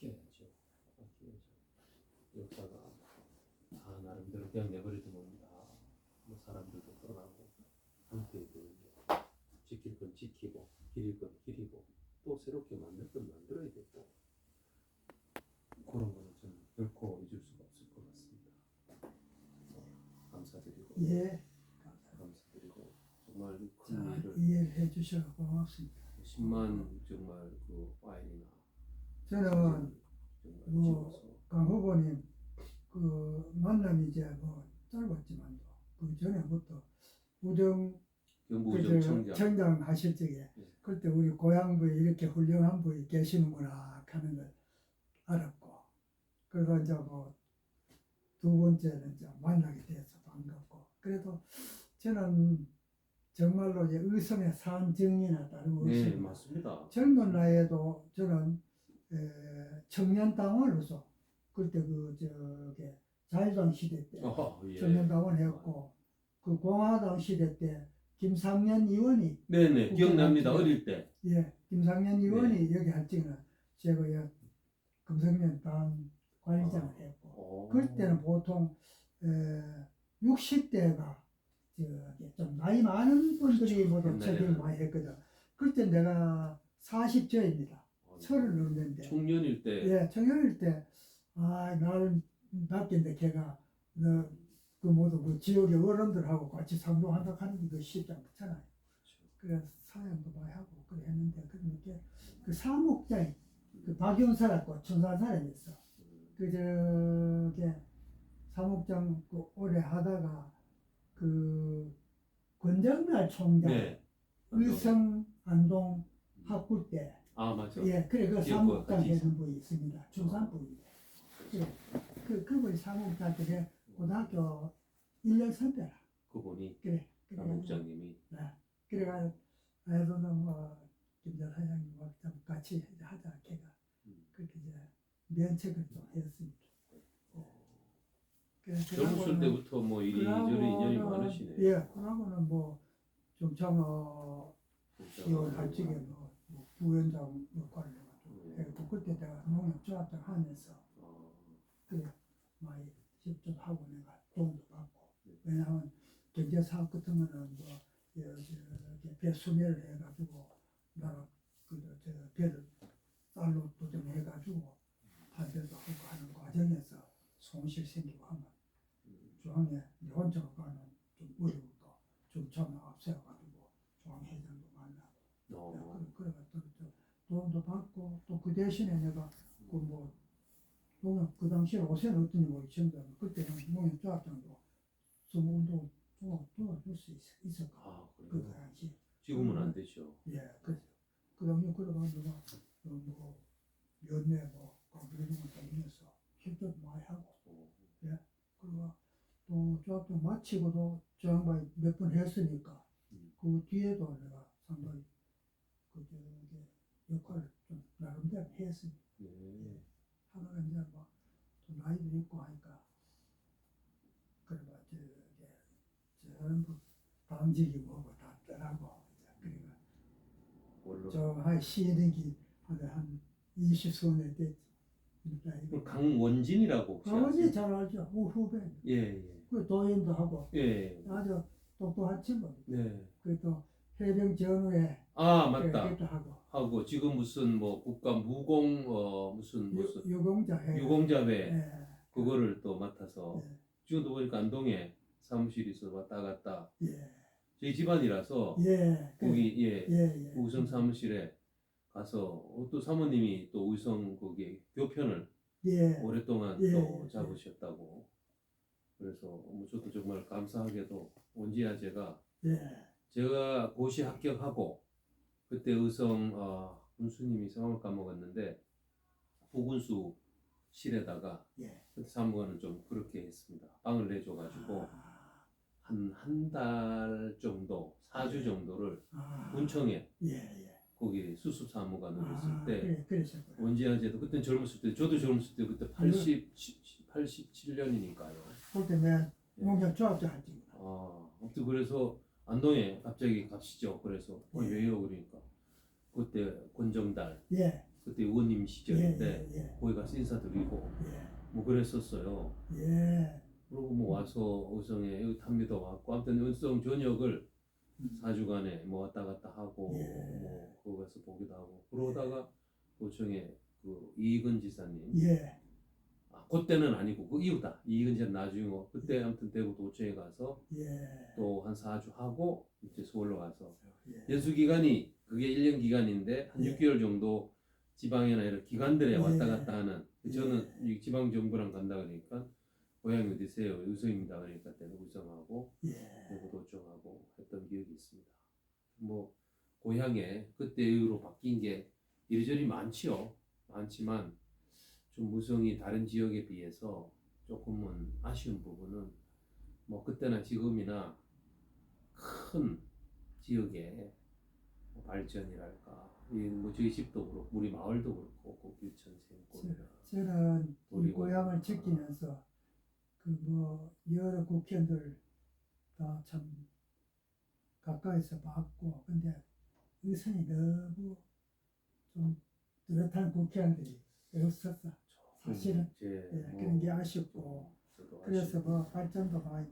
아껴야죠. 아껴야죠. 역사가 다 나름대로 그냥 내버려두면 다뭐 사람들도 떠나고 한때도 지킬 건 지키고 기릴 건 기리고 또 새롭게 만들 건 만들어야 되고 그런 거는 저는 결코 잊을 수가 없을 것 같습니다. 감사드리고 예, 감사드리고 정말 큰 자, 일을 이해를 해주셔서 고맙습니다. 10만 정말 그 와인이나 저는 정말 뭐, 찍어서 강 후보님 그 만남이 이제 뭐 짧았지만도 그 전에부터 우정 경부우정 그 청장 청장 하실 적에 네. 그때 우리 고향부에 이렇게 훌륭한 분이 계시는구나 하는 걸 알았고 그래서 이제 뭐 두 번째는 이제 만나게 돼서 반갑고 그래도 저는 정말로 이제 의성의 산 정리나 다름없이 네 맞습니다. 젊은 나이에도 저는 에, 청년당원으로서 그때 그 저기 자유당 시대 때 어허, 예. 청년당원 했고 그 공화당 시대 때 김상년 의원이 네네 기억납니다 어릴 때. 예 김상년 의원이 네. 여기 할 적에는 제가 여 금성면 당 관리장을 어. 했고 어. 그때는 보통 에, 60대가 저기 좀 나이 많은 분들이 모두 네. 채팅을 많이 했거든. 그때 내가 40저입니다. 어, 서를 넘는데 청년일 때 예 청년일 때 아 나는 낫겠는데 걔가 너, 그 모두 그 지역의 어른들하고 같이 상종한다 하는 게 쉽지 않잖아요. 그래서 사연도 많이 하고 그래 했는데 그러니까 그 사목장이 그 박용사라고 천산 사람이었어. 그 저게 사목장 그 오래 하다가 그 권정날 총장 네. 의성 안동 학구 때 아 맞죠. 예, 그래 그 되는 분이 있습니다. 중산 분인데 예, 그 그분이 사목장 때 고등학교 1년 선배라 그분이 그래 그래 사목장님이 네. 그래가 애도는 뭐 김전 사장님과 좀 같이 하자 걔가 음. 그렇게 이제 면책을 좀 했습니다. 그래서 젊었을 때부터 뭐 이리저리 인연이 많으시네. 예, 그러고는 뭐 좀참어 기원 할 적에 뭐, 뭐 부위원장 역할을 해가지고. 해갖고 그때 내가 농협조합장 하면서 어, 그래 많이 집중하고 내가 도움도 받고. 네. 왜냐하면 경제사업 같은 거는 뭐 여- 저기 배수매를 해가지고 나라 그저 배를 쌀로 도정해가지고 판별도 하고 하는 과정에서 손실 생기고 하면 중앙에 이제 혼자 가는 좀 어려우니까 좀 전화 앞세워가지고 중앙회장도 만나고 어, 그래 그래가 또 도움도 받고 또 그 대신에 내가 그뭐 농협 그 당시에 옷은 어떤지 모르겠지만 그때는 농협 조합장도 도와 도와줄 수 있, 있었고 아 그. 당시 지금은 안 되죠. 예 그래서 그 당시에 그래가지고 뭐 연내 뭐 강조를 다니면서 협조도 많이 하고 어, 그리고 또 조합장 마치고도 저 양반이 몇 번 했으니까 음. 그 뒤에도 내가 상당히 그 역할을 좀 나름대로 했습니다. 네. 하다가 이제 뭐또 나이도 있고 하니까 그래 봐 저기 전부 방직이 뭐고 다 떠나고 그래가 원로. 저한 시행기 한 20수년 됐지. 그 강원진이라고 혹시 아세요? 잘 알죠. 우 후배. 예 예. 그 도인도 하고 예. 아주 똑똑한 친구. 네. 그또 해병 전후에 아 맞다. 그것도 하고 하고 지금 무슨 뭐 국가 무공 어 무슨 무슨 유, 유공자 해. 유공자회 예. 그거를 또 맡아서 예. 지금도 보니까 안동에 사무실이 있어 왔다 갔다 예. 저희 집안이라서 예. 그래. 거기 예 예. 예. 우성 사무실에 가서 어, 또 사모님이 또 우성 거기 교편을 예. 오랫동안 예, 또 예. 잡으셨다고 그래서 뭐 저도 정말 감사하게도 원지야 제가 예. 제가 고시 합격하고 그때 의성 어, 군수님이 성함을 까먹었는데 부군수 실에다가 예. 그때 사무관은 좀 그렇게 했습니다. 빵을 내줘가지고 아, 한한 달 정도, 사주 예. 정도를 아. 군청에 예. 예. 거기 수습 사무관으로 있을 아, 때 그래, 그러셨구나. 원지아제도 그때 젊었을 때 저도 젊었을 때 그때 80 87년이니까요. 그때 내가 농협 조합자 할 적이다. 아, 아무튼 그래서 안동에 갑자기 가시죠. 그래서 어, 예. 왜요? 그러니까 그때 권정달 예. 그때 의원님 예, 시절인데 예, 예, 거기 가서 인사드리고 예, 뭐 그랬었어요. 예, 그리고 뭐 와서 의성에 여기 탐미도 왔고 아무튼 의성 전역을 음. 4주간에 뭐 왔다 갔다 하고 예. 뭐 거기 가서 보기도 하고 그러다가 도청에 그 이익은 지사님 예, 아, 그때는 아니고 그 이후다 이익은 지사 나중에 뭐 그때 아무튼 대구 도청에 가서 예, 또 한 4주 하고 이제 서울로 가서 예, 연수 기간이 그게 1년 기간인데 한 예. 6개월 정도 지방이나 이런 기관들에 예. 왔다 갔다 하는 저는 예. 이 지방 정부랑 간다 그러니까 고향이 어디세요? 의성입니다. 그러니까 때는 의성하고 예, 대구 도청하고 했던 기억이 있습니다. 뭐 고향에 그때 이후로 바뀐 게 이리저리 많지요. 많지만 좀 무성이 다른 지역에 비해서 조금은 아쉬운 부분은 뭐 그때나 지금이나 큰 지역의 뭐 발전이랄까. 이뭐 저희 집도 그렇고 우리 마을도 그렇고 고길천 생골이나 저는 이 우리 고향을 뭐- 지키면서 그 뭐 여러 국회의원들 다 참 가까이서 봤고 근데 의선이 너무 좀 뚜렷한 국회의원들이 없었어 사실은. 제 예, 뭐 그런 게 아쉽고. 그래서 뭐 발전도 많이